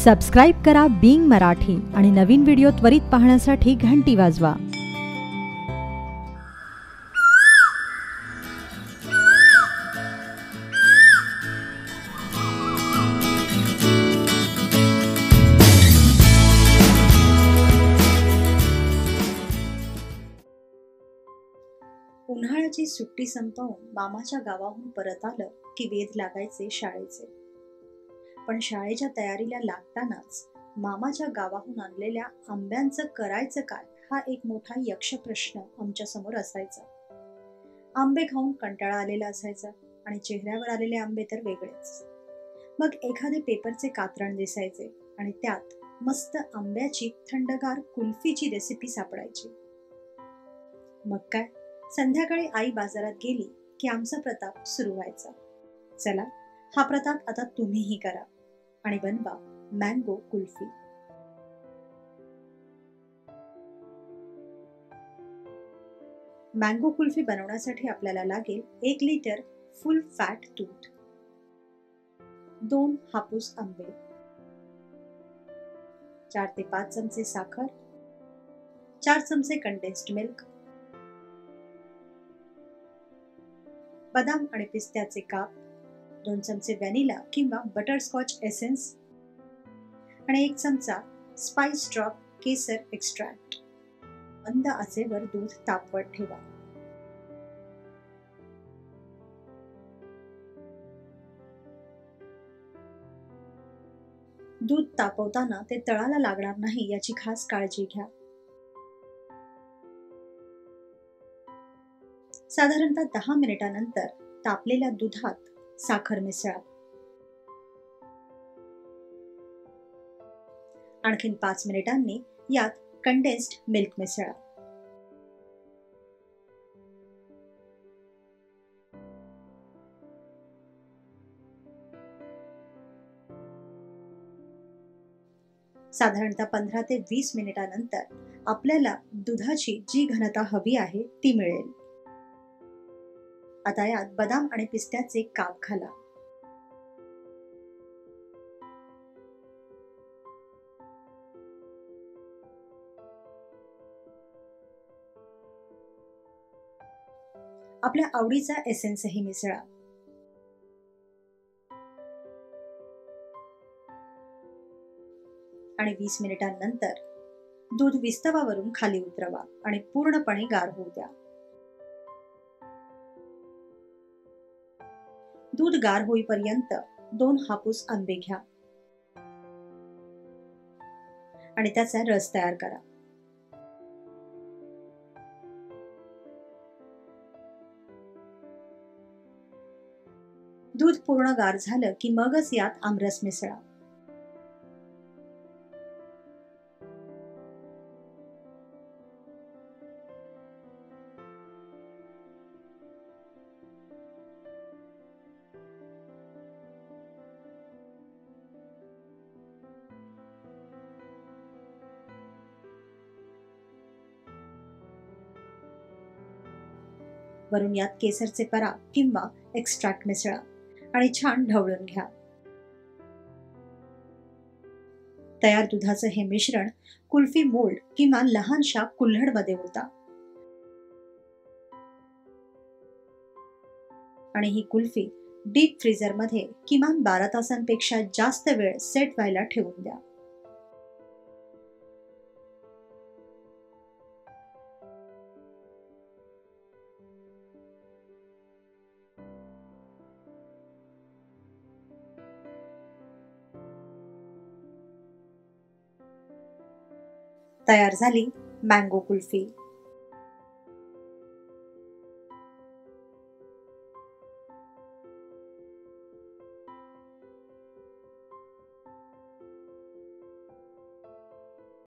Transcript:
Subscribe करा Bing Marathi आणि नवीन video त्वरित पाहण्यासाठी घंटी वाजवा. उन्हाळ्याची सुट्टी संपवून मामाच्या गावाहून परत आलं की वेध लागायचे शाळेचे. पण शाळेच्या तयारीला लागतानाच मामाच्या गावाहून आणलेल्या आंब्यांचं करायचं काय हा एक मोठा यक्ष प्रश्न आमच्यासमोर असायचा. आंबे खाऊन कंटाळा आलेला असायचा आणि चेहऱ्यावर आलेले आंबे तर वेगळेच. मग एखादे पेपरचे कात्रण दिसायचे आणि त्यात मस्त आंब्याची थंडगार कुल्फीची रेसिपी सापडायची. मग काय? संध्याकाळी आई बाजारात गेली की आमचा प्रताप सुरू व्हायचा. चला हा प्रताप आता तुम्हीही करा. आणि बनवा मँगो कुल्फी. मँगो कुल्फी बनवण्यासाठी आपल्याला लागेल एक लिटर फुल फॅट दूध दोन हापूस आंबे. चार ते पाच चमचे साखर. चार चमचे कंडेन्स्ड मिल्क बदाम आणि पिस्त्याचे काप. दोन चमचे व्हॅनिला किंवा बटरस्कॉच एसेन्स आणि एक चमचा स्पाइस ड्रॉप केसर एक्स्ट्रॅक्ट मंद आचेवर दूध तापवत ठेवा. दूध तापवताना ते तळाला लागणार नाही याची खास काळजी घ्या. साधारणतः दहा मिनिटानंतर तापलेल्या दुधात साखर मिसळा. आणखीन पाच मिनिटांनी यात कंडेन्स्ड मिल्क मिसळा. साधारणतः पंधरा ते वीस मिनिटानंतर आपल्याला दुधाची जी घनता हवी आहे ती मिळेल. आता यात बदाम आणि पिस्त्याचे काप घाला. आपल्या आवडीचा एसेन्सही मिसळा. आणि वीस मिनिटांनंतर दूध विस्तवावरून खाली उतरवा आणि पूर्णपणे गार होऊ द्या. दूध गार होईपर्यंत दोन हापूस आंबे घ्या. आणि त्याचा रस तयार करा. दूध पूर्ण गार झालं की मगच यात आमरस मिसळा. वरून यात केसरचे परा किंवा एक्स्ट्रॅक्ट मिसळा आणि छान ढवळून घ्या. तयार दुधाचं हे मिश्रण कुल्फी मोल्ड किंवा लहानशा कुल्हडमध्ये होता आणि ही कुल्फी डीप फ्रीझरमध्ये किमान बारा तासांपेक्षा जास्त वेळ सेट व्हायला ठेवून द्या. तयार झाली. मँगो कुल्फी.